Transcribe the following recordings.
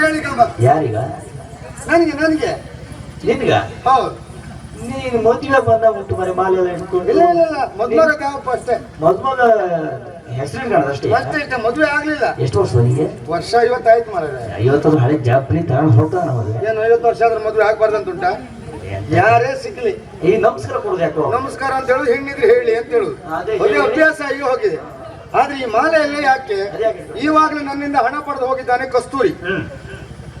ನನ್ನ ಹೆಣ್ಣಿದ್ರೆ ಹೇಳಿ ಕಂಬ ಯಾರೀಗ? ನನಗೆ ನನಗೆ. ನಿನ್ಗ? ಹೌದು. ನೀನು ಮದುವೆ ಬಂದ ಉಂಟು ಮನೆ ಮಾಲೆ ಎಲ್ಲ ಇಟ್ಕೊಂಡು ಇಲ್ಲ ಇಲ್ಲ ಇಲ್ಲ. ಮದ್ಮಗ ಅಷ್ಟೇ? ಮದ್ಮಗ ಹೆಸರು ಅಷ್ಟೇ? ಅಷ್ಟೇ ಇಷ್ಟ ಮದುವೆ ಆಗ್ಲಿಲ್ಲ. ಎಷ್ಟು ವರ್ಷ ನಿಮಗೆ ವರ್ಷ ಐವತ್ತಾಯ್ತು ಮಾರಾಯ. ಐವತ್ತದು ಹಳೆ ಜಾಪ್ರಿ ತಗೊಂಡು ಹೋಗ್ತಾನ ಮದುವೆ? ಏನು ಐವತ್ತು ವರ್ಷ ಆದ್ರೆ ಮದುವೆ ಅಂತ ಉಂಟ ಯಾರೇ ಸಿಕ್ಲಿ. ಈ ನಮಸ್ಕಾರ ಕೊಡುದು ಯಾಕೋ? ನಮಸ್ಕಾರ ಅಂತ ಹೇಳುದು ಹೆಣ್ಣಿದ್ರೆ ಹೇಳಿ ಅಂತ ಹೇಳುದು. ಅದೇ. ಅಭ್ಯಾಸ ಆಗಿ ಹೋಗಿದೆ. ಆದ್ರೆ ಈ ಮಾಲೆಯಲ್ಲಿ ಯಾಕೆ? ಈವಾಗ್ಲೂ ನನ್ನಿಂದ ಹಣ ಪಡೆದು ಹೋಗಿದ್ದಾನೆ ಕಸ್ತೂರಿ.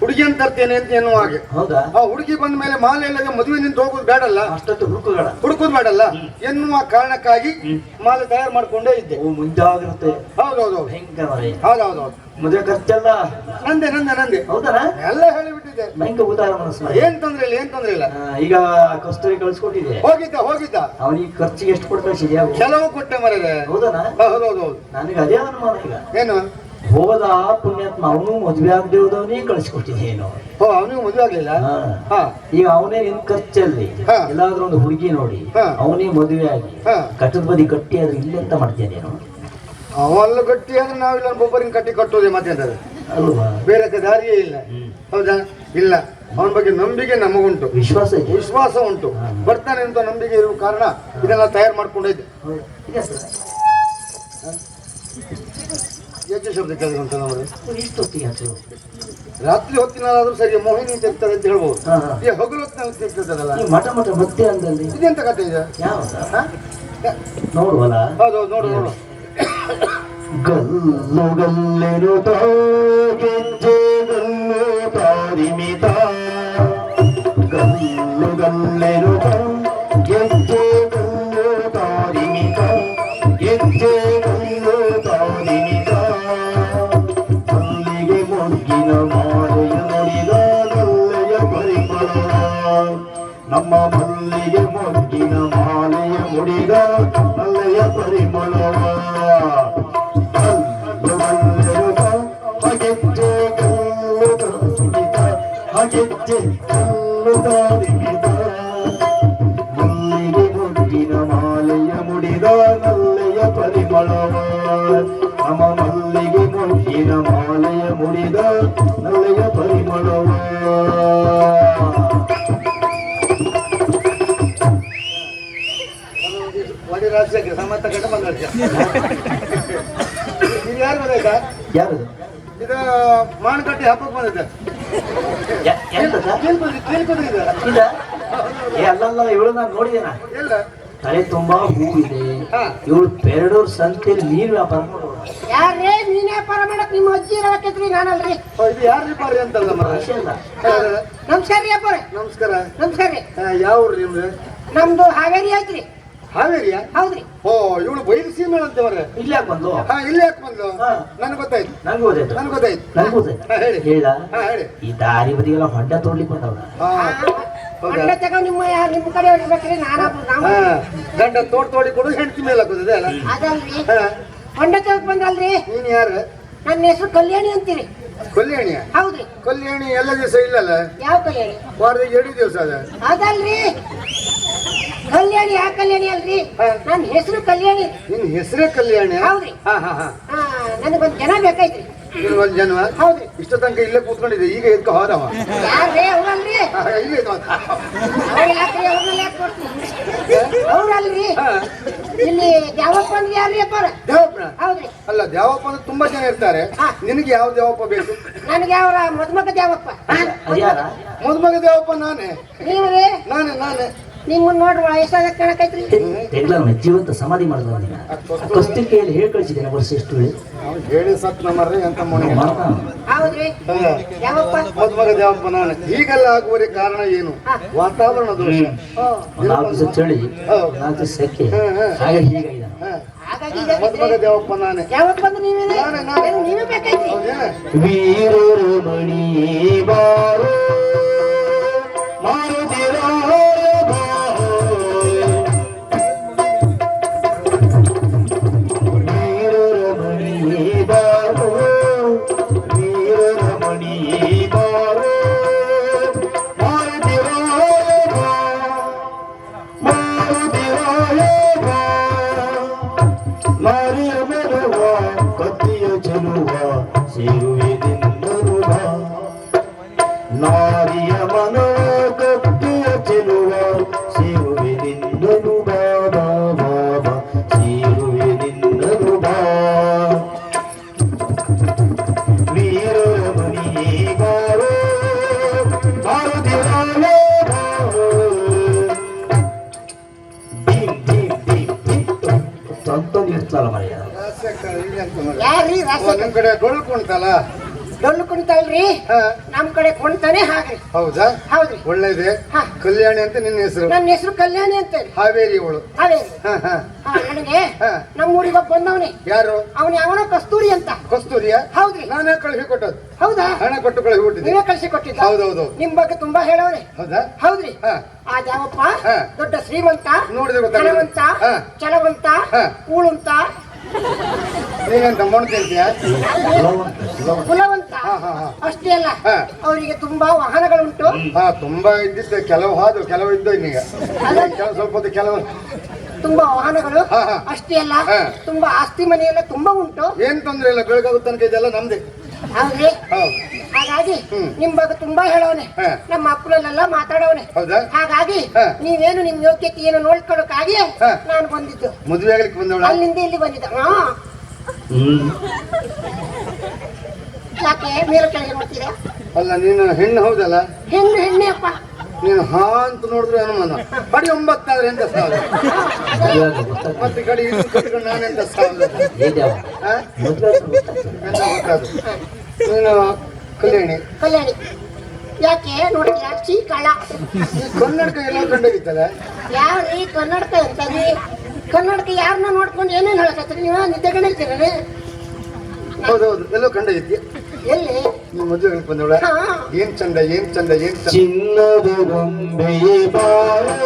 ಹುಡುಗಿಯನ್ನು ತರ್ತೇನೆ ಅಂತ ಎನ್ನುವ ಹಾಗೆ. ಹೌದಾ? ಆ ಹುಡುಗಿ ಬಂದ ಮೇಲೆ ಮಾಲೆ ಇಲ್ಲದೆ ಮದುವೆ ನಿಂತು ಹೋಗುದು ಬೇಡಲ್ಲ. ಅಷ್ಟೊತ್ತು ಹುಡುಕುಗಳ. ಹುಡುಕುದು ಬೇಡಲ್ಲ. ಎನ್ನುವ ಕಾರಣಕ್ಕಾಗಿ ಮಾಲೆ ತಯಾರು ಮಾಡ್ಕೊಂಡೇ ಇದ್ದೆ. ಓ ಮುಂಜಾಗ್ರತೆ. ಹೌದೌದು ಮರೆ ಹೌದೌದೌದು. ಮದುವೆ ಖರ್ಚೆಲ್ಲ. ನಂದೆ ನಂದೆ ನಂದೆ. ಹೌದಾ? ಎಲ್ಲ ಹೇಳಿಬಿಟ್ಟಿದ್ದೆ. ಭಯಂಕರ ಉದಾರ ಮನಸ್ಸು. ಏನ್ ತೊಂದ್ರೆ ಇಲ್ಲ ಏನ್ ತೊಂದ್ರೆ ಇಲ್ಲ. ಆ, ಈಗ ಕಸ್ತೂರಿ ಕಳ್ಸಿಕೊಟ್ಟಿದೆ ಹೋಗಿದ್ದ ಹೋಗಿದ್ದ. ಅವನಿಗೆ ಖರ್ಚಿಗೆ ಎಷ್ಟು ಕೊಟ್ಟು ಕಳ್ಸಿದ್ಯಾ ಕೆಲವು ಕೊಟ್ಟೆ ಮರದೆ. ಹೌದಾ ಹೌದೌದೌದು. ನನಗೆ ಅದೇ ಅನುಮಾನ ಈಗ. ಏನು? ಹೋದ ಪುಣ್ಯಾತ್ಮ ಅವನು ಮದುವೆ ಆಗದೆ ಹೋದವನೇ ಕಳಿಸ್ಕೊಟ್ಟಿದೆ ಏನು ಓ ಅವನಿಗೂ ಮದುವೆ ಆಗ್ಲಿಲ್ಲ? ಹಾ. ಈಗ ಅವನೇ ನಿನ್ ಖರ್ಚಲ್ಲಿ. ಎಲ್ಲಾದ್ರೂ ಒಂದು ಹುಡುಗಿ ನೋಡಿ. ಅವನೇ ಮದುವೆ ಆಗಿ ಕಟ್ಟದ ಬದಿ ಕಟ್ಟಿ ಆದ್ರೆ ಇಲ್ಲೆಂತ ಮಾಡ್ತೇನೆ ನೀನು? ಅವೆಲ್ಲ ಗಟ್ಟಿ ಅಂದ್ರೆ ನಾವಿಲ್ಲ ಒಬ್ಬೊಬ್ಬರಿಗೆ ಕಟ್ಟಿ ಕಟ್ಟೋದೆ ಮತ್ತೆ ಅಂತ ಅಲ್ವಾ? ಬೇರೆ ದಾರಿಯೇ ಇಲ್ಲ. ಹೌದಾ? ಇಲ್ಲ. ಅವನ ಬಗ್ಗೆ ನಂಬಿಕೆ ನಮಗುಂಟು. ವಿಶ್ವಾಸ ವಿಶ್ವಾಸ ಉಂಟು. ಬರ್ತಾನೆ ಅಂತ ನಂಬಿಕೆ ಇರುವ ಕಾರಣ ಇದೆಲ್ಲ ತಯಾರು ಮಾಡ್ಕೊಂಡಿದ್ದೆ ಹೌದು. ಹೆಚ್ಚು ಶಬ್ದ ಕೇಳಿದ್ರಂತ ನಮಗೆ ಇಷ್ಟೊತ್ತಿಗೆ ಹಚ್ಚು. ರಾತ್ರಿ ಹೊತ್ತಿನಾದ್ರೂ ಸರಿ ಮೋಹಿನಿ ತೆಗ್ತದೆ ಅಂತ ಹೇಳ್ಬೋದು. ಈ ಹಗಲು ಹೊತ್ತಿನಲ್ಲಿ ತೆಗ್ತದಲ್ಲ ಈ ಮಠ ಮಠ ಮತ್ತೆ ಅಂದಲ್ಲಿ ಇದೆಂತ ಕಥೆ ಇದೆ ಯಾವ? ನೋಡುವಲ್ಲ ಹೌದೌದು ನೋಡು ನೋಡು ಗಲ್ಲು ಗಲ್ಲೆನು ಗೆಜ್ಜೆ ಗಲ್ಲು ತಾರಿಮಿತ மலைய மொட்டின மாலைய முடிதா நல்லைய பரிமளவா ಇದು ಯಾರು ಬಂದೈತಾ ಯಾರು? ಇದು ಮಾನಕಟ್ಟಿ ಹಬ್ಬಕ್ಕೆ ಬಂದೈತೆ ಏ ಅಲ್ಲಲ್ಲ ಇವಳು ನಾನು ನೋಡಿದೇನ? ಎಲ್ಲ ತಲೆ ತುಂಬಾ ಹೂವಿದೆ. ಹಾ. ಇವಳು ಪೆರಡೂರ್ ಸಂತೆಯಲ್ಲಿ ನೀರು ವ್ಯಾಪಾರ ಮಾಡೋಳು ಯಾರೇ ನೀನೇ ವ್ಯಾಪಾರ ಮಾಡಕ್ ನಿಮ್ಮ ಅಜ್ಜಿ ಇರಬೇಕಿದ್ರಿ ನಾನಲ್ರಿ. ಓ, ಇದು ಯಾರು ವ್ಯಾಪಾರಿ ಅಂತಲ್ಲ ಅಲ್ಲ ನಮಸ್ಕಾರ ರೀ ನಮಸ್ಕಾರ. ನಮಸ್ಕಾರ ರೀ. ಯಾವ ಊರು ನಿಮ್ದು? ನಮ್ದು ಹಾವೇರಿ ಐತ್ರಿ. ಹಾವೇರಿಯಾ? ಹೌದ್ರಿ. ಓ ಇವಳು ಬೈಲು ಸೀಮೆ ಅಂತವರೆ ಇಲ್ಲಿ ಯಾಕೆ ಬಂದು ಹಾ ಇಲ್ಲಿ ಯಾಕೆ. ನನ್ಗೆ ಗೊತ್ತಾಯ್ತು. ನನಗೆ ಗೊತ್ತಾಯ್ತು. ನನ್ಗೆ ಗೊತ್ತಾಯ್ತು. ನಂಗೆ ಗೊತ್ತಾಯ್ತು. ಹೇಳಿ. ಹೇಳ. ಹಾ ಹೇಳಿ. ಈ ದಾರಿ ಬದಿಗೆಲ್ಲ ಹೊಂಡ ತೋಡ್ಲಿಕ್ಕೆ ಬಂದವ ನಿಮ್ಮ ಯಾರು ನಿಮ್ಮ ಕಡೆ ಬೇಕ್ರಿ ನಾನು ಗಂಡ ತೋಡ್ ತೋಡಿ ಕೊಡು ಹೆಂಡತಿ ಮೇಲೆ ಹಾಕೋದಿದೆ ಅಲ್ಲ? ಅದಲ್ರಿ. ಹಾ. ಹೊಂಡ ತಗೊಂಡ್ ಬಂದಲ್ರಿ. ನೀನ್ ಯಾರು? ನನ್ನ ಹೆಸರು ಕಲ್ಯಾಣಿ ಅಂತೀರಿ. ಕಲ್ಯಾಣಿ ಹೌದ್ರಿ. ಕಲ್ಯಾಣಿ ಎಲ್ಲ ದಿವಸ ಇಲ್ಲಲ್ಲ? ಯಾವ ಕಲ್ಯಾಣಿ? ವಾರದಾಗ ಎರಡು ದಿವಸ ಅದ? ಅದಲ್ರಿ. ಕಲ್ಯಾಣಿ ಯಾ ಕಲ್ಯಾಣಿ ಅಲ್ರಿ. ನನ್ನ ಹೆಸರು ಕಲ್ಯಾಣಿ. ನಿನ್ ಹೆಸರೇ ಕಲ್ಯಾಣಿ? ಹೌದ್ರಿ. ಹಾ ಹಾ ಹಾ. ನನಗೊಂದ್ ಜನ ಬೇಕಾಯ್ತ್ರಿ. ನೀನ್ ಒಂದ್ ಜನ? ಹೌದ್ರಿ. ಇಷ್ಟ ತನಕ ಇಲ್ಲೇ ಕೂತ್ಕೊಂಡಿದ್ದೆ ಈಗ ಎದ್ಕ ಹೋದವ ಯಾರೇ ಅವ್ರಲ್ರಿ ಹಾ, ಇಲ್ಲೇ ಇದ್ದ ಆತ. ಅವ್ರ್ ಅವ್ರನ್ನೆಲ್ಲ ಕೊಡ್ತೀನಿ? ಅವ್ರಲ್ರಿ? ಇಲ್ಲಿ ಯಾವಪ್ಪ ಅಂದ್ರೆ ಯಾರ್ರಿ ಅಪ್ಪಾರ ದೇವಪ್ಪನ? ಹೌದ್ರಿ. ಅಲ್ಲ ದೇವಪ್ಪ ಅಂದ್ರೆ ತುಂಬಾ ಜನ ಇರ್ತಾರೆ. ಹಾ. ನಿನಗೆ ಯಾವ ದೇವಪ್ಪ ಬೇಕು? ನನಗೆ ಅವರ ಮದ್ಮಗ ದೇವಪ್ಪ. ಅದು ಮದುಮಗ ದೇವಪ್ಪ ನಾನೇ. ನೀವ್ರಿ? ನಾನೇ ನಾನೇ. ನಿಮ್ಮನ್ನ ನೋಡ್ರಿ ವಯಸ್ಸಾದ ಕಾಣಕೈತ್ರಿ ಇಲ್ಲ ಜೀವಂತ ಸಮಾಧಿ ಮಾಡಿದ ನೀನ. ಕಸ್ತಿಕೆಯಲ್ಲಿ ಹೇಳಿ ಕಳಿಸಿದ್ದೇನೆ ವರ್ಷ ಎಷ್ಟು ಹೇಳಿ ಸತ್ ನಮ್ಮರ್ರಿ ಅಂತ. ಹೌದ್ರಿ. ಯಾವಪ್ಪ? ಮದುಮಗ ದೇವಪ್ಪ ನಾನೇ ಹೀಗೆಲ್ಲ ಆಗುವರೆ ಕಾರಣ ಏನು? ವಾತಾವರಣ ದೋಷ. ನಾಲ್ಕು ದಿವಸ ಚಳಿ. ನಾಲ್ಕು ದಿವಸ ಸೆಕೆ. ಹಾಗೆ ಹೀಗಾಗಿದೆ ಮದುಮಗ. ದೇವಪ್ಪ ನಾನೇ. ಯಾವಪ್ಪ ನೀವೇನೆ. ನೀವೇ ಬೇಕಾಯ್ತ್ರಿ? ಹೌದೇನ? ವೀರರಮಣಿ ಬಾರೋ ಮಾರುತಿರಾಯ ಯಾರ್ರಿ ರಾಸ ನಿಮ್ ಕಡೆ ಡೊಳ್ಳು ಕುಣಿತಲ್ರಿ ಹಾ. ನಮ್ ಕಡೆ ಕುಣಿತಾನೆ ಹಾಗೆ. ಹೌದಾ? ಹೌದ್ರಿ. ಒಳ್ಳೇದೆ. ಹಾ. ಕಲ್ಯಾಣಿ ಅಂತ ನಿನ್ನ ಹೆಸರು. ನನ್ನ ಹೆಸರು ಕಲ್ಯಾಣಿ ಅಂತ ಹಾವೇರಿ ಅವಳು. ಹಾವೇರಿ. ಹಾ ಹಾ. ಹಾ ನನಗೆ. ನಮ್ಮ ಊರಿಗೆ ಬಂದವನೇ. ಯಾರು? ಅವನ ಯಾವನೋ ಕಸ್ತೂರಿ ಅಂತ. ಕಸ್ತೂರಿಯ? ಹೌದ್ರಿ. ನಾನೇ ಕಳಿಸಿ ಕೊಟ್ಟದ್ದು. ಹೌದಾ? ಹಣ ಕೊಟ್ಟು ಕಳಿಸಿ ಕೊಟ್ಟಿದ್ದೆ. ನೀವೇ ಕಳಿಸಿ ಕೊಟ್ಟಿದ್ದ? ಹೌದೌದು. ನಿಮ್ ಬಗ್ಗೆ ತುಂಬಾ ಹೇಳವ್ರೆ ಹೌದಾ? ಹೌದ್ರಿ. ಯಾವಪ್ಪ. ದೊಡ್ಡ ಶ್ರೀಮಂತ ನೋಡಿದ್ರೆ. ಧನವಂತ ಚಲವಂತ ಕೂಳುಂತ. ನೀನಂತ ಮೊಣ ತಿಂತೀಯ ಕುಲವಂತ. ಅಷ್ಟೇ ಅಲ್ಲ. ಅವರಿಗೆ ತುಂಬಾ ವಾಹನಗಳುಂಟು. ಹಾ ತುಂಬಾ ಇದ್ದಿದ್ದೆ ಕೆಲವು ಹಾದು ಕೆಲವು ಇದ್ದು ಇನ್ನೀಗ ಕೆಲವು ಸ್ವಲ್ಪ ಹೊತ್ತು ಕೆಲವು. ತುಂಬಾ ವಾಹನಗಳು. ಅಷ್ಟೇ ಅಲ್ಲ. ತುಂಬಾ ಆಸ್ತಿ ಮನೆಯೆಲ್ಲ ತುಂಬಾ ಉಂಟು. ಏನ್ ತೊಂದ್ರೆ ಇಲ್ಲ ಬೆಳಗಾಗ ತನಕ ಇದೆಲ್ಲ ನಮ್ದೆ. ಹೌದ್ರಿ? ಹಾಗಾಗಿ ಹ್ಮ್. ನಿಮ್ ಬಗ್ಗೆ ತುಂಬಾ ಹೇಳೋನೆ ನಮ್ಮ ಅಪ್ಪನಲ್ಲೆಲ್ಲ ಮಾತಾಡೋನೆ. ಹೌದಾ? ಹಾಗಾಗಿ ಹಾ. ನೀವೇನು ನಿಮ್ ಯೋಗ್ಯತೆ ಏನು ನೋಡ್ಕೊಳ್ಳೋಕ್ಕಾಗಿ ಹಾ. ನಾನು ಬಂದಿದ್ದು. ಮದುವೆ ಆಗ್ಲಿಕ್ಕೆ ಬಂದವಳ? ಅಲ್ಲಿಂದ ಇಲ್ಲಿ ಬಂದಿದ್ದ. ಹಾ. ಹ್ಮ್. ಯಾಕೆ ಮೇಲೆ ಕೆಳಗೆ ನೋಡ್ತೀರಾ? ಅಲ್ಲ ನೀನು ಹೆಣ್ಣು ಹೌದಲ್ಲ? ಹೆಣ್ಣು ಹೆಣ್ಣೆ ಅಪ್ಪ. ನೀನು ಹಾ ಅಂತ ನೋಡಿದ್ರೆ ಅನುಮಾನ. ಬಡಿ ಒಂಬತ್ತಾದ್ರೆ ಎಂತ ಸಾವಿರ ಮತ್ತೆ ಕಡಿ ಇದು ಕಟ್ಕೊಂಡು ನಾನೆಂತ ಸಾವಿರ ಎಂತ ಗೊತ್ತಾದ್ರು? ನೀನು ಕಲ್ಯಾಣಿ. ಕಲ್ಯಾಣಿ. ಯಾಕೆ ನೋಡಿ ಈ ಕನ್ನಡಕ ಎಲ್ಲ ಕಂಡೋಗಿತ್ತಲ್ಲ? ಯಾವ್ರಿ ಕನ್ನಡಕ ಅಂತಂದ್ರಿ ಕನ್ನಡಕ ಯಾರನ್ನ ನೋಡ್ಕೊಂಡು ಏನೇನು ಹೇಳಕತ್ತೀರಿ? ನೀವು ಹೌದು ಹೌದೌದು ಎಲ್ಲೋ ಕಂಡೋಗಿದ್ಯ? ಎಲ್ಲಿ ನೀನು ಮದುವೆ ಆಗ್ಲಿಕ್ಕೆ ಬಂದವಳ ಹಾ ಏನ್ ಚಂದ ಏನ್ ಚಂದ ಏನ್ ಚಂದ ಚಿನ್ನದ ಗೊಂಬೆಯೇ ಬಾರೋ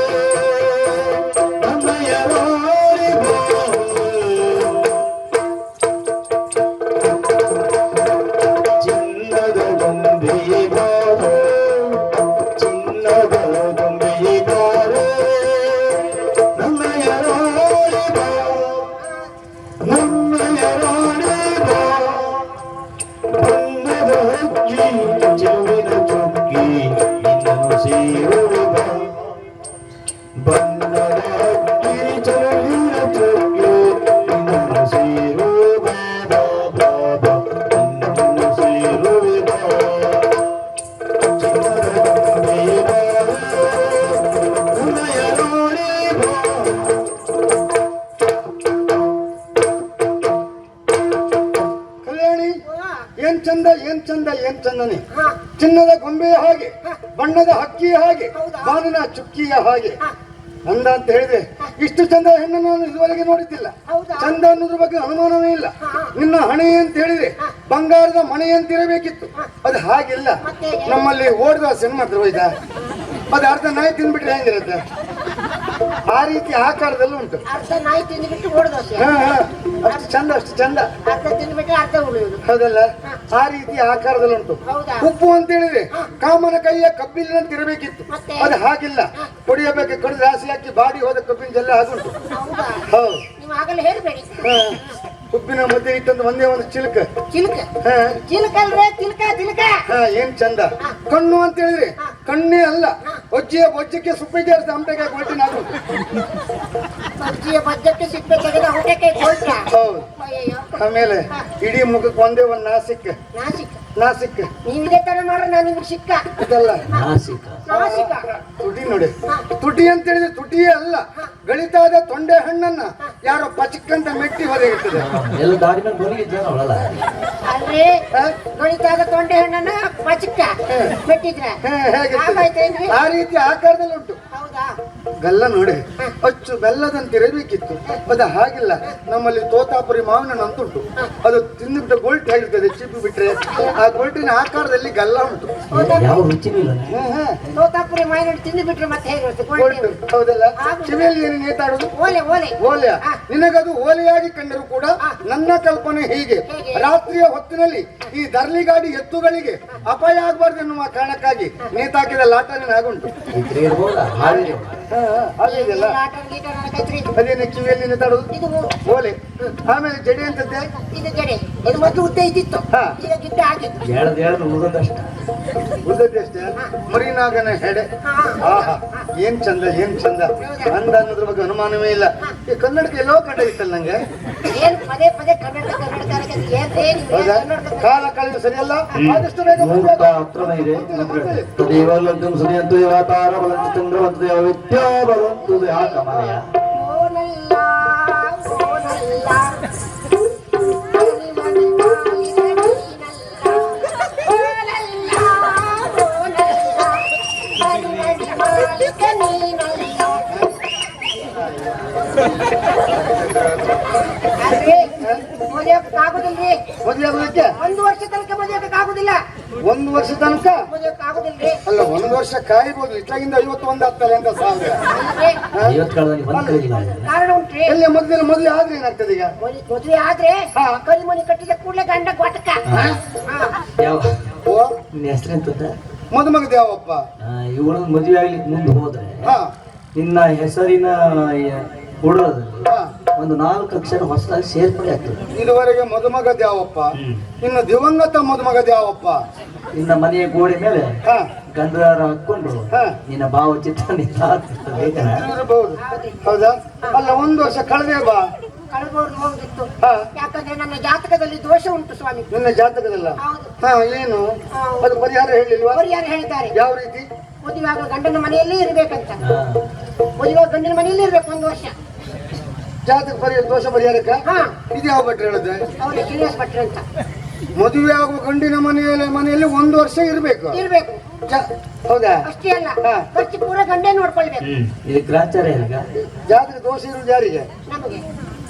ಚಂದ ಏನ್ ಚಂದ ಏನ್ ಚಂದನೆ? ಚಿನ್ನದ ಗೊಂಬೆಯ ಹಾಗೆ ಬಣ್ಣದ ಹಕ್ಕಿಯ ಹಾಗೆ ಬಾಲಿನ ಬಾನಿನ ಚುಕ್ಕಿಯ ಹಾಗೆ. ಅಂದ ಅಂತ ಹೇಳಿದೆ ಇಷ್ಟು ಚಂದ ಹೆಣ್ಣನ್ನು ನಾನು ಇದುವರೆಗೆ ನೋಡಿದ್ದಿಲ್ಲ. ಚಂದ ಅನ್ನೋದ್ರ ಬಗ್ಗೆ ಅನುಮಾನವೇ ಇಲ್ಲ. ನಿನ್ನ ಹಣೆ ಅಂತ ಹೇಳಿದೆ ಬಂಗಾರದ ಮಣೆ ಅಂತಿರಬೇಕಿತ್ತು ಅದು ಹಾಗಿಲ್ಲ? ನಮ್ಮಲ್ಲಿ ಓಡಿದ ಸಿನಿಮಾ ಹೋಯ್ತಾ ಅದು ಅರ್ಧ ನಾಯಿ ತಿನ್ಬಿಟ್ರೆ ಹೆಂಗಿರುತ್ತೆ? ಆ ರೀತಿ ಆಕಾರದಲ್ಲಿ ಉಂಟು. ಅರ್ಧ ನಾಯಿ ತಿಂದ್ಬಿಟ್ಟು ಓಡದೋಸೆ ಹಾ ಹಾ. ಅಷ್ಟು ಚಂದ ಅಷ್ಟು ಚಂದ. ಅರ್ಧ ತಿಂದ್ಬಿಟ್ಟು ಅರ್ಧ ಉಳಿಯೋದು ಹೌದಲ್ಲ? ಆ ರೀತಿ ಆಕಾರದಲ್ಲಿ ಉಂಟು. ಹೌದಾ? ಉಪ್ಪು ಅಂತ ಹೇಳಿದ್ರೆ ಕಾಮನ ಕೈಯ ಕಬ್ಬಿಲಿನಂತ ಇರಬೇಕಿತ್ತು. ಮತ್ತೆ? ಅದು ಹಾಗಿಲ್ಲ. ಕುಡಿಯಬೇಕು ಕುಡಿದು ರಾಶಿ ಹಾಕಿ ಬಾಡಿ ಹೋದ ಕಬ್ಬಿನ ಜಲ್ಲ ಹಾಗುಂಟು ಹೌದಾ? ಹೌದು. ನೀವು ಆಗಲೇ ಹೇಳ್ಬೇಡಿ. ಹಾ. ಉಪ್ಪಿನ ಮಧ್ಯೆ ಇಟ್ಟಂತ ಒಂದೇ ಒಂದು ಚಿಲ್ಕ. ಚಿಲ್ಕ? ಹಾ. ಚಿಲ್ಕಲ್ರೇ ಚಿಲ್ಕ ಚಿಲ್ಕ? ಹಾ ಏನ್ ಚಂದ. ಕಣ್ಣು ಅಂತ ಹೇಳಿದ್ರಿ ಕಣ್ಣೇ ಅಲ್ಲ. ಒಜ್ಜಿಯ ಬೊಜ್ಜಕ್ಕೆ ಸುಪ್ಪಿಗೆ ಅಂಬೆಗೆ ಕೊಟ್ಟಿನ ಆಗುಂಟು ಬಜ್ಜಿಯ ಬಜ್ಜಕ್ಕೆ ತೆಗೆದ ಊಟಕ್ಕೆ ಕೊಳ್ತ ಹೌದು. ಆಮೇಲೆ ಇಡೀ ಮುಖಕ್ಕೆ ಒಂದೇ ಒಂದು ನಾಸಿಕ್. ನಾಸಿಕ್. ನಾಸಿಕ್. ನೀವು ಇದೇ ತರ ಮಾಡ್ರೆ ನಾನು ನಿಮ್ಗೆ ಸಿಕ್ಕ. ಅದಲ್ಲ ನಾಸಿಕ. ನಾಸಿಕ ತುಟಿ ನೋಡಿ. ತುಟಿ ಅಂತ ಹೇಳಿದ್ರೆ ತುಟಿಯೇ ಅಲ್ಲ. ಗಳಿತಾದ ತೊಂಡೆ ಹಣ್ಣನ್ನ ಯಾರೋ ಪಚಿಕ್ಕಂತ ಮೆಟ್ಟಿ ಹೊರಗಿರ್ತದೆ ಎಲ್ಲ ದಾರಿ ಮೇಲೆ ಅವಳಲ್ಲ? ಗಳಿತಾದ ತೊಂಡೆ ಹಣ್ಣನ್ನ ಪಚಕ ಬಿಟ್ಟಿದ್ರ ಹಾಗಾಯ್ತೇನ್ರಿ ಆ ರೀತಿ ಆಕಾರದಲ್ಲಿ ಉಂಟು. ಗಲ್ಲ ಬೆಲ್ಲ ನೋಡಿ. ಅಚ್ಚು ಬೆಲ್ಲದಂತೆ ಇರಬೇಕಿತ್ತು. ಅದು ಹಾಗಿಲ್ಲ. ನಮ್ಮಲ್ಲಿ ತೋತಾಪುರಿ ಮಾವಿನ ಹಣ್ಣು ಅಂತ ಉಂಟು. ಅದು ತಿಂದುಬಿಟ್ಟು ಗೋಲ್ಟ್ ಆಗಿರ್ತದೆ ಚಿಪ್ಪು ಬಿಟ್ರೆ? ಆ ಗೋಲ್ಟಿನ ಆಕಾರದಲ್ಲಿ ಗಲ್ಲ ಉಂಟು. ತೋತಾಪುರಿ ಮಾವಿನ ತಿಂದು ಬಿಟ್ರೆ ಮತ್ತೆ ಹೇಗಿರುತ್ತೆ ಗೋಲ್ಟ್? ಹೌದಲ್ಲ? ಕಿವಿಯಲ್ಲಿ ಏನು ನೇತಾಡುದು ಓಲೆ ಓಲೆ. ಓಲೆ. ನಿನಗದು ಓಲೆಯಾಗಿ ಕಂಡರೂ ಕೂಡ ನನ್ನ ಕಲ್ಪನೆ ಹೀಗೆ. ರಾತ್ರಿಯ ಹೊತ್ತಿನಲ್ಲಿ ಈ ದರ್ಲಿ ಗಾಡಿ ಎತ್ತುಗಳಿಗೆ ಅಪಾಯ ಆಗಬಾರ್ದು ಎನ್ನುವ ಕಾರಣಕ್ಕಾಗಿ ನೇತಾಕಿದ ಲಾಟ ನಿನಗುಂಟು ಅದೇನು ಕಿವಿಯಲ್ಲಿ ನಿಂತಾಡುದು ಇದು ಓಲೆ. ಆಮೇಲೆ ಜಡಿ ಅಂತದ್ದೆ ಇದು ಜಡೆ. ಇದು ಮೊದಲು ಉದ್ದ ಇದ್ದಿತ್ತು. ಈಗ ಗಿಡ್ಡ ಆಗಿತ್ತು ಹೇಳ್ದು ಹೇಳ್ದು ಉಳಿದಷ್ಟು ಉದ್ದದ್ದೆ ಅಷ್ಟೇ ಮರಿನಾಗನ ಹೆಡೆ. ಆಹಾ. ಏನ್ ಚಂದ ಏನ್ ಚಂದ. ಅಂದ ಅನ್ನೋದ್ರ ಬಗ್ಗೆ ಅನುಮಾನವೇ ಇಲ್ಲ. ಈ ಕನ್ನಡಕ್ಕೆ ಎಲ್ಲೋ ಕಂಡ ಇತ್ತಲ್ಲ ನಂಗೆ? ಏನ್ ಪದೇ ಪದೇ ಕನ್ನಡ ಕನ್ನಡ ಹೌದಾ? ಕಾಲ ಕಳೆದು ಸರಿಯಲ್ಲ? ಆದಷ್ಟು ಬೇಗ ತದೇವ ಲಗ್ನಂ ಸುನಿಯಂತು ಬಲಂತ ಬಲಂತು ಚಂದ್ರವಂತು ದೇವ ವಿದ್ಯಾ ಬಲಂತು ದೇಹ ಕಮಲಯ. ಮದುವೆಯಕ್ಕಾಗುದಿಲ್ರಿ ಮದುವೆ ಆಗೋದಕ್ಕೆ ಒಂದು ವರ್ಷ ತನಕ ಮದುವೆಯಕ್ಕಾಗುದಿಲ್ಲ ಒಂದು ವರ್ಷ ತನಕ? ಮದುವೆಯಕ್ಕಾಗುದಿಲ್ರಿ ಅಲ್ಲ ಒಂದು ವರ್ಷ ಕಾಯ್ಬೋದು. ಇಷ್ಟಾಗಿಂದ ಐವತ್ತೊಂದು ಆಗ್ತಾರೆ ಅಂತ ಸಾವಿರ ಕಾರಣ ಉಂಟ್ರಿ ಎಲ್ಲಿ ಮದುವೆ ಮೊದಲು ಆದ್ರೆ ಏನಾಗ್ತದೆ ಈಗ? ಮದುವೆ- ಮದುವೆ ಆದ್ರೆ ಕಲ್ಮನಿ ಕರಿಮನಿ ಕಟ್ಟಿದ ಕೂಡಲೇ ಗಂಡ ನಿನ್ನ ಹೆಸರೆಂತದ ಮದುಮಗ ಯಾವಪ್ಪ? ಇವಳು ಮದುವೆ ಆಗ್ಲಿಕ್ಕೆ ಮುಂದೆ ಹೋದ್ರೆ ಹಾ. ನಿನ್ನ ಹೆಸರಿನ ಹುಡುಗದಲ್ಲಿ ಹಾ ಒಂದು ನಾಲ್ಕು ಅಕ್ಷರ ಹೊಸದಾಗಿ ಸೇರ್ಪಡೆ ಆಗ್ತದೆ. ಇದುವರೆಗೆ ಮದುಮಗ ದ್ಯಾವಪ್ಪ ಇನ್ನು ದಿವಂಗತ ಮದುಮಗ ದ್ಯಾವಪ್ಪ. ನಿನ್ನ ಮನೆಯ ಗೋಡೆ ಮೇಲೆ ಹಾ. ಗಂಧದಾರ ಹಾಕೊಂಡು ಹಾ. ನಿನ್ನ ಭಾವಚಿತ್ರ ಇರಬಹುದು ಹೌದಾ ಅಲ್ಲ ಒಂದು ವರ್ಷ ಕಳೆದೇ ಬಾ. ಕಳ್ಕೊಂಡು ಹೋಗಿತ್ತು ಹಾ. ಯಾಕಂದ್ರೆ ನನ್ನ ಜಾತಕದಲ್ಲಿ ದೋಷ ಉಂಟು ಸ್ವಾಮಿ. ನಿನ್ನ ಜಾತಕದಲ್ಲ? ಹೌದು. ಹಾ ಏನು? ಅದು ಪರಿಹಾರ ಹೇಳಿಲ್ವಾ? ಅವರು ಯಾರು ಹೇಳಿದ್ದಾರೆ ಯಾವ ರೀತಿ? ಮದುವೆ ಆಗೋ ಗಂಡನ ಮನೆಯಲ್ಲೇ ಇರ್ಬೇಕಂತ. ಮದುವೆ ಗಂಡನ ಮನೆಯಲ್ಲೇ ಇರ್ಬೇಕು ಒಂದು ವರ್ಷ. ಜಾತಕ ಪರಿಹಾರ ದೋಷ ಪರಿಹಾರಕ್ಕ ಇದು ಯಾವ ಭಟ್ರು ಹೇಳಿದೆ? ಅವ್ರಿಗೆ ಶ್ರೀನಿವಾಸ ಭಟ್ರು ಅಂತ. ಮದುವೆ ಆಗುವ ಗಂಡಿನ ಮನೆಯಲ್ಲಿ ಮನೆಯಲ್ಲಿ ಒಂದು ವರ್ಷ ಇರಬೇಕು. ಇರ್ಬೇಕು. ಹೌದಾ? ಅಷ್ಟೇ ಅಲ್ಲ ಹಾ. ಖರ್ಚು ಪೂರ ಗಂಡೇ ನೋಡ್ಕೊಳ್ಬೇಕು. ಗ್ರಾಚಾರ ಜಾತಕ ದೋಷ ಇರುವುದು ಯಾರಿಗೆ? ನಮಗೆ.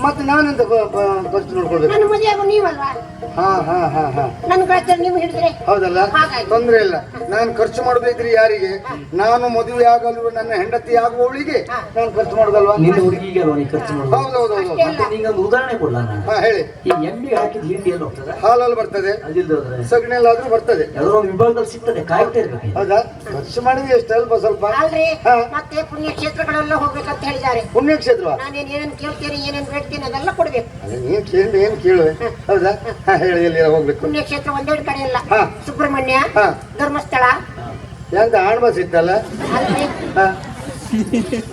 ಮತ್ತೆ ನಾನು ಎಂತ ಬ- ಖರ್ಚು ನೋಡ್ಕೊಳ್ಬೇಕು? ನನ್ನ ಮದುವೆ ಆಗೋ ನೀವಲ್ವಾ? ಹಾ ಹಾ ಹಾ ಹಾ. ನನ್ನ ಗಾತ್ರ ನೀವು ಹಿಡಿದ್ರೆ. ಹೌದಲ್ಲ? ಹಾಗಾಗಿ. ತೊಂದ್ರೆ ಇಲ್ಲ. ನಾನು ಖರ್ಚು ಮಾಡೋದಿದ್ರೆ ಯಾರಿಗೆ? ನಾನು ಮದುವೆ ಆಗಲು ನನ್ನ ಹೆಂಡತಿ ಆಗುವವಳಿಗೆ. ನಾನು ಖರ್ಚು ಮಾಡೋದಲ್ವಾ? ನಿನ್ನ ಹುಡುಗಿಗೆ ಅಲ್ವಾ ನೀ ಖರ್ಚು ಮಾಡೋದು? ಹೌದೌದೌದು ಅಷ್ಟೇ ಮತ್ತೆ ನಿಂಗೊಂದು ಉದಾಹರಣೆ ಕೊಡ್ಲಾ ನಾನು? ಹಾ ಹೇಳಿ. ಈ ಎಮ್ಮಿಗೆ ಹಾಕಿದ ಹಿಂಡಿ ಎಲ್ಲ ಹೋಗ್ತದೆ? ಹಾಲಲ್ಲಿ ಬರ್ತದೆ. ಸಗಣಿ ಹೋದ್ರೆ? ಸಗಣಿಯಲ್ಲಾದ್ರೂ ಬರ್ತದೆ. ಯಾವ್ದೋ ಒಂದು ವಿಭಾಗದಲ್ಲಿ ಸಿಗ್ತದೆ ಕಾಯ್ತಾ ಇರ್ಬೇಕು ಹೌದಾ? ಖರ್ಚು ಮಾಡಿದ್ರೆ ಎಷ್ಟು ಅಲ್ಪ ಸ್ವಲ್ಪ. ಅಲ್ರಿ. ಹಾ. ಮತ್ತೆ ಪುಣ್ಯಕ್ಷೇತ್ರಗಳೆಲ್ಲ ಹೋಗ್ಬೇಕಂತ ಹೇಳಿದ್ದಾರೆ. ಪುಣ್ಯಕ್ಷೇತ್ರ ನಾನೇನ್ ಏನೇನ್ ಕೇಳ್ತೀನಿ ಏನೇನ್ ಬೇಡ್ತೀನಿ ಅದೆಲ್ಲ ಕೊಡ್ಬೇಕು. ನೀನ್ ಕೇಳಿ ಏನ್ ಕೇಳು? ಹೌದಾ? ಹಾ ಹೇಳಿ ಎಲ್ಲಿ ಹೋಗ್ಬೇಕು? ಪುಣ್ಯಕ್ಷೇತ್ರ ಒಂದೆರಡು ಕಡೆ ಇಲ್ಲ. ಹಾ. ಸುಬ್ರಹ್ಮಣ್ಯ ಹಾ. ಧರ್ಮಸ್ಥಳ. ಎಂತ ಆಣ್ಬಸ್ ಇತ್ತಲ್ಲ? ಅಲ್ರಿ ಹಾ.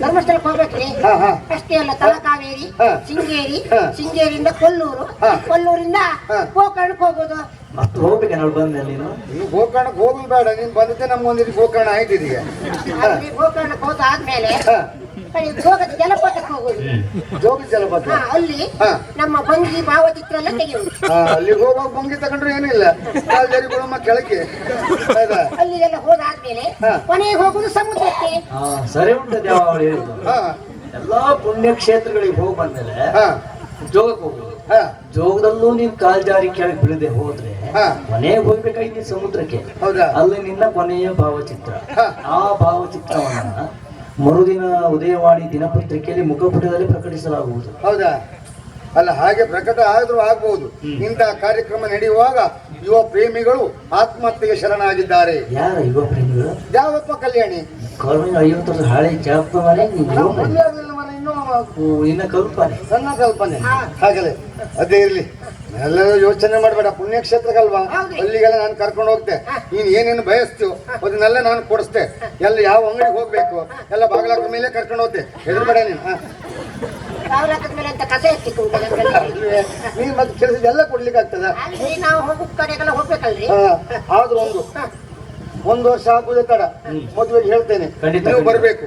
ಧರ್ಮಸ್ಥಳಕ್ಕೆ ಹೋಗ್ಬೇಕ್ರಿ. ಹಾ ಹಾ. ಅಷ್ಟೇ ಅಲ್ಲ ತಲಕಾವೇರಿ ಹಾ. ಶೃಂಗೇರಿ ಹಾ. ಶೃಂಗೇರಿಯಿಂದ ಕೊಲ್ಲೂರು. ಹಾ. ಕೊಲ್ಲೂರಿಂದ ಹಾ. ಗೋಕರ್ಣಕ್ಕೆ ಹೋಗೋದು. ಮತ್ತೆ ಹೋಗ್ಬೇಕು ನಾನು ಬಂದ ನೀನು? ಇನ್ನು ಗೋಕರ್ಣಕ್ಕೆ ಬೇಡ ನೀನು ಬಂದಿದ್ದೆ ನಮ್ಗೊಂದಿದ್ದು ಗೋಕರ್ಣ ಆಯ್ತು ಇದೀಗ. ಹಾ ಅಲ್ಲಿ ಗೋಕರ್ಣಕ್ಕೆ ಹೋದಾದ್ಮೇಲೆ ಹಾ. ಅಲ್ಲಿ ಹೋಗೋದು ಜಲಪಾತಕ್ಕೆ ಹೋಗೋದು. ಜೋಗ ಜಲಪಾತ. ಹಾ ಅಲ್ಲಿ ಹಾ. ನಮ್ಮ ಭಂಗಿ ಭಾವಚಿತ್ರ ಎಲ್ಲ ತೆಗೆಯುವುದು ಹಾ ಅಲ್ಲಿಗೆ ಹೋಗುವಾಗ ಬಂಗಿ ತಗೊಂಡ್ರೆ ಏನಿಲ್ಲ ಕಾಲ್ಜರಿ ಗುಣಮ್ಮ ಕೆಳಕ್ಕೆ. ಅಲ್ಲಿ ಎಲ್ಲ ಹೋದಾದ್ಮೇಲೆ ಹಾ. ಕೊನೆಗೆ ಹೋಗುದು ಸಮುದ್ರಕ್ಕೆ. ಸರಿ ಉಂಟು ಹೇಳಿದ್ದು ಹಾ. ಎಲ್ಲಾ ಪುಣ್ಯಕ್ಷೇತ್ರಗಳಿಗೆ ಹೋಗಿ ಬಂದ್ಮೇಲೆ ಹಾ. ಜೋಗಕ್ಕೆ ಹೋಗುದು ಹಾ. ಜೋಗದಲ್ಲೂ ನೀನ್ ಕಾಲ್ ಜಾರಿ ಕೆಳಗೆ ಬೀಳದೆ ಹೋದ್ರೆ ಹಾ. ಕೊನೆಗೆ ಹೋಗ್ಬೇಕಾಗಿ ಸಮುದ್ರಕ್ಕೆ. ಹೌದಾ? ಅಲ್ಲಿ ನಿನ್ನ ಕೊನೆಯ ಭಾವಚಿತ್ರ. ಹಾ. ಆ ಭಾವಚಿತ್ರವನ್ನ ಮರುದಿನ ಉದಯವಾಣಿ ದಿನಪತ್ರಿಕೆಯಲ್ಲಿ ಮುಖಪುಟದಲ್ಲಿ ಪ್ರಕಟಿಸಲಾಗುವುದು. ಹೌದಾ? ಅಲ್ಲ ಹಾಗೆ ಪ್ರಕಟ ಆದರೂ ಆಗಬಹುದು ಇಂತಹ ಕಾರ್ಯಕ್ರಮ ನಡೆಯುವಾಗ ಯುವ ಪ್ರೇಮಿಗಳು ಆತ್ಮಹತ್ಯೆಗೆ ಶರಣಾಗಿದ್ದಾರೆ. ಯಾರ ಯುವ ಪ್ರೇಮಿಗಳು? ಯಾವಪ್ಪ ಕಲ್ಯಾಣಿ? ಐವತ್ತು ವರ್ಷ ಹಳೆ ಜಾಪ ಮನೆ ಇನ್ನ ಕಲ್ಪನೆ. ಸಣ್ಣ ಕಲ್ಪನೆ. ಹಾಗಲೇ ಅದೇ ಇರ್ಲಿ. ಎಲ್ಲರೂ ಯೋಚನೆ ಮಾಡಬೇಡ ಪುಣ್ಯಕ್ಷೇತ್ರಗಲ್ವಾ. ಅಲ್ಲಿಗೆಲ್ಲ ನಾನು ಕರ್ಕೊಂಡು ಹೋಗ್ತೆ. ನೀನ್ ಏನೇನು ಬಯಸ್ತು ಅದನ್ನೆಲ್ಲ ನಾನು ಕೊಡಿಸ್ತೆ. ಎಲ್ಲ ಯಾವ ಅಂಗಡಿಗೆ ಹೋಗ್ಬೇಕು ಎಲ್ಲ ಬಾಗಿಲಾಕ ಮೇಲೆ ಕರ್ಕೊಂಡು ಹೋಗ್ತೆ. ಹೆದರ್ಬೇಡ ನೀನು? ನೀನ್ ಮತ್ತೆ ಕೆಲಸ ಎಲ್ಲ ಕೊಡ್ಲಿಕ್ಕೆ ಆಗ್ತದ? ಆದ್ರೂ ಒಂದು. ಒಂದು ವರ್ಷ ಆಗುದೇ ತಡ. ಮದುವೆಗೆ ಹೇಳ್ತೇನೆ. ನೀವು. ಬರ್ಬೇಕು.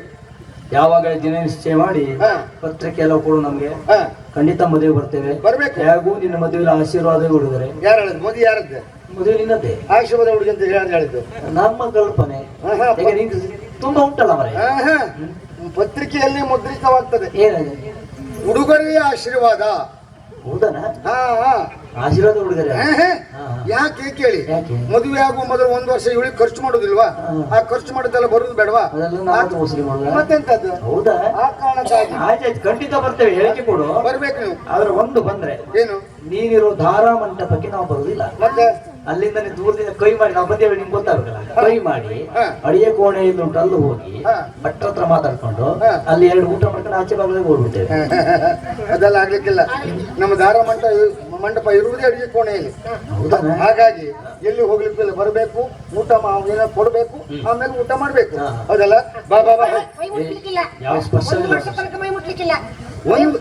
ಯಾವಾಗ ದಿನ ನಿಶ್ಚಯ ಮಾಡಿ. ಪತ್ರಿಕೆ ಎಲ್ಲ ಕೊಡು ನಮ್ಗೆ. ಖಂಡಿತ ಮದುವೆ ಬರ್ತೇವೆ. ಬರ್ಬೇಕು. ಹೇಗೂ ನಿನ್ನ ಮದುವೆ ಆಶೀರ್ವಾದ ಹುಡುಗರೆ ಯಾರು ಮೋದಿ ಯಾರದ್ದು? ಮದುವೆ ನಿನ್ನದೇ ಆಶೀರ್ವಾದ ಹುಡುಗಿ ಅಂತ ಹೇಳಿ ಹೇಳಿದ್ದು? ನಮ್ಮ ಕಲ್ಪನೆ. ತುಂಬಾ ಉಂಟಲ್ಲ ಮರೆ. ಪತ್ರಿಕೆಯಲ್ಲಿ ಮುದ್ರಿತವಾಗ್ತದೆ. ಏನಾಗಿದೆ? ಉಡುಗೊರೆಯ ಆಶೀರ್ವಾದ. ಹೌದನ? ಆಶೀರ್ವಾದ ಹುಡುಗರೆ. ಯಾಕೆ ಕೇಳಿ? ಮದುವೆ ಆಗುವ ಮೊದಲು ಒಂದು ವರ್ಷ ಇವಳಿಗೆ ಖರ್ಚು ಮಾಡೋದಿಲ್ವಾ? ಆ ಖರ್ಚು ಮಾಡೋದೆಲ್ಲ ಬರುದು ಬೇಡವಾ? ಮತ್ತೆಂತದ್ದು? ಹೌದಾ? ಆ ಕಾರಣಕ್ಕಾಗಿ. ಆಯ್ತಾಯ್ತು ಖಂಡಿತ ಬರ್ತೇವೆ ಹೇಳಿಕೆ ಕೊಡು. ಬರ್ಬೇಕು ನೀವು. ಆದ್ರೆ ಒಂದು ಬಂದ್ರೆ ಏನು? ನೀನಿರೋ ಧಾರಾ ಮಂಟಪಕ್ಕೆ ನಾವು ಬರುದಿಲ್ಲ. ಮತ್ತೆ? ಅಲ್ಲಿಂದ ನೀನು ದೂರದಿಂದ ಕೈ ಮಾಡಿ ನಾವು ಬಂದೇವೆ ನಿಮ್ಗೆ ಗೊತ್ತಾಗಲ್ಲ ಕೈ ಮಾಡಿ. ಅಡಿಗೆ ಕೋಣೆ ಉಂಟು ಅಲ್ಲಿ ಹೋಗಿ. ಭಟ್ರ ಹತ್ರ ಮಾತಾಡ್ಕೊಂಡು ಅಲ್ಲಿ ಎರಡು ಊಟ ಮಾಡ್ಕೊಂಡು ಆಚೆ ಬಾಗಿಲಿಗೆ ಓಡ್ಬಿಟ್ಟೆ ಅದೆಲ್ಲ ಆಗ್ಲಿಕ್ಕಿಲ್ಲ. ನಮ್ಮ ದಾರ ಮಂಟಪ ಮಂಟಪ ಇರುವುದೇ ಅಡಿಗೆ ಕೋಣೆಯಲ್ಲಿ. ಹಾಗಾಗಿ ಎಲ್ಲಿ ಹೋಗ್ಲಿಕ್ಕಿಲ್ಲ ಬರಬೇಕು ಊಟ ಕೊಡಬೇಕು ಏನೋ ಕೊಡ್ಬೇಕು ಆಮೇಲೆ ಊಟ ಮಾಡ್ಬೇಕು. ಅದೆಲ್ಲ? ಹೌದಲ್ಲ ಬಾ ಬಾ. ಬಾ ಯಾವ ಸ್ಪರ್ಶ ಒಂದು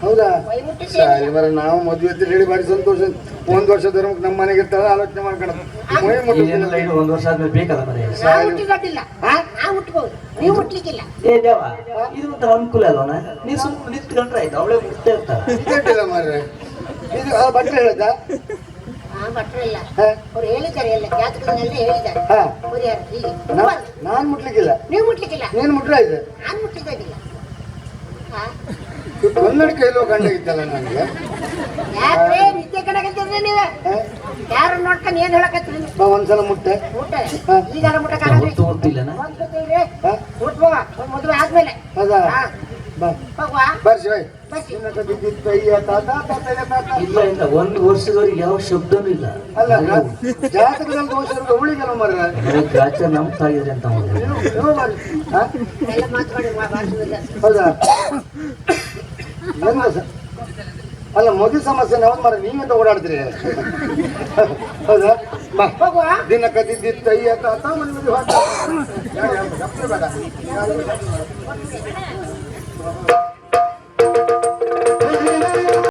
ಹೌದಾ? ಸಾರಿ ಬರ ನಾವು ಮದುವೆ ಅಂತ ಹೇಳಿ ಬಾರಿ ಸಂತೋಷ ಒಂದ್ ವರ್ಷ ಧರ್ಮಕ್ಕೆ ನಮ್ಮ ಮನೆಗೆ ಇರ್ತಾರ ಆಲೋಚನೆ ಮಾಡ್ಕೊಳ್ಳೋದು. ಮೈ ಏನೆಲ್ಲ. ಮುಟ್ಟಿಲ್ಲ ಇದು ಒಂದು ವರ್ಷ ಆದ್ಮೇಲೆ ಬೇಕಲ್ಲ ಮನೆ ಏ ದೇವ ಇದು ಒಂಥರ ಅನುಕೂಲ ಅಲ್ವನ ನೀ ಸುಮ್ಮನೆ ನಿಂತ್ಕೊಂಡ್ರೆ ಆಯ್ತು ಅವಳೇ ಮುಟ್ತಾ ಇರ್ತಾಳೆ. ಮಾರ್ರೆ. ಇದು ಆ ಹೇಳದ ಇಲ್ಲ. ನಾನ್ ಮುಟ್ಲಿಕ್ಕಿಲ್ಲ ನೀವು ಮುಟ್ಲಿಕ್ಕಿಲ್ಲ ನೀನ್ ನಾನು ಮುಟ್ಟಿದ್ದಾಗಿಲ್ಲ ಹಾ ಕನ್ನಡ ಕೈಲೋ ಗಂಡ ಇದ್ದಲ್ಲ ನನಗೆ. ಯಾಕ್ರೆ? ನಿದ್ದೆ ಕಣಕಂತಿದ್ರೆ ನೀವೇ? ಯಾರು ನೋಡ್ಕೊಂಡು ಏನ್ ಬಾ ಒಂದ್ಸಲ ಮುಟ್ಟೆ. ಊಟ ಈಗಾರ ಮದುವೆ ಆದ್ಮೇಲೆ. ಇಲ್ಲ ಇಲ್ಲ ಒಂದು ವರ್ಷದವರೆಗೆ ಯಾವ ಶಬ್ದನೂ ಇಲ್ಲ. ಅಲ್ಲ ಜಾತಕದಲ್ಲಿ ದೋಷ ಇರೋದು ಅವಳಿಗೆಲ್ಲ ಮರ ಗಾಚ ನಮ್ ತಾಗಿದ್ರೆ ಅಂತ ಹೌದಾ? ಅಲ್ಲ ಮೋದಿ ಸಮಸ್ಯೆ ನಾವು ನೀವೇ ನೀವೆಂತ ಓಡಾಡ್ತೀರಿ. ಹೌದಾ? ದಿನ ಕದ್ದಿದ್ದಿತ್ತು ಅಯ್ಯ ಅಂತ ಮನೆ ಗಪ್ಪ ಬೇಡ.